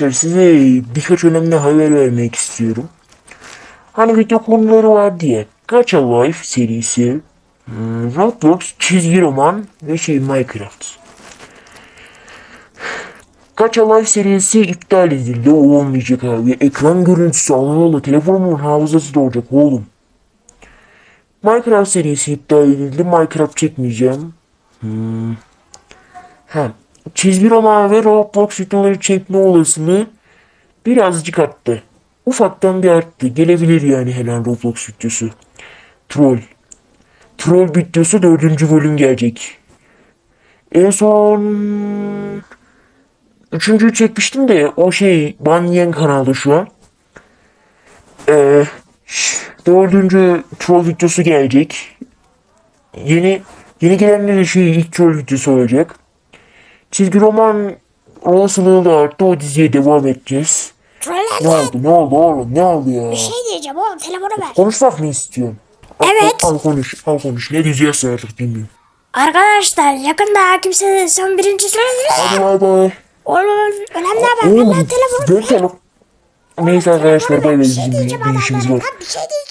arkadaşlar size birkaç önemli haber vermek istiyorum. Hani video konuları vardı ya. Gacha Life serisi, hmm, Roblox, çizgi roman ve şey Minecraft. Gacha Life serisi iptal edildi. O olmayacak abi. Ekran görüntüsü Allah Allah. Telefonumun hafızası da olacak oğlum. Minecraft serisi iptal edildi. Minecraft çekmeyeceğim. Hmm. Ha. Çizgi roman ve Roblox videoları çekme olasılığı birazcık arttı. Ufaktan bir arttı. Gelebilir yani her an Roblox videosu. Troll. Troll videosu dördüncü bölüm gelecek. En son... Üçüncüyü çekmiştim de o şey ban yiyen kanalda şu an. Ee, dördüncü troll videosu gelecek. Yeni yeni gelenler şey ilk troll videosu olacak. Çizgi roman olasılığı da arttı. O diziye devam edeceğiz. Ne oldu? Ne oldu oğlum? Ne oldu ya? bir şey diyeceğim oğlum telefonu ver. Konuşmak mı istiyorsun? Al- Evet. Al, al konuş. Al konuş. Ne diyeceksin artık bilmiyorum. Arkadaşlar yakında kimse son birinci sırasında. Hadi bay bay. Oğlum önemli haber. Ver lan telefonu. Ben telefon. Neyse arkadaşlar bay bay. Bir şey bir, diyeceğim bir adamlara. işimiz var. Lan bir şey diyeceğim.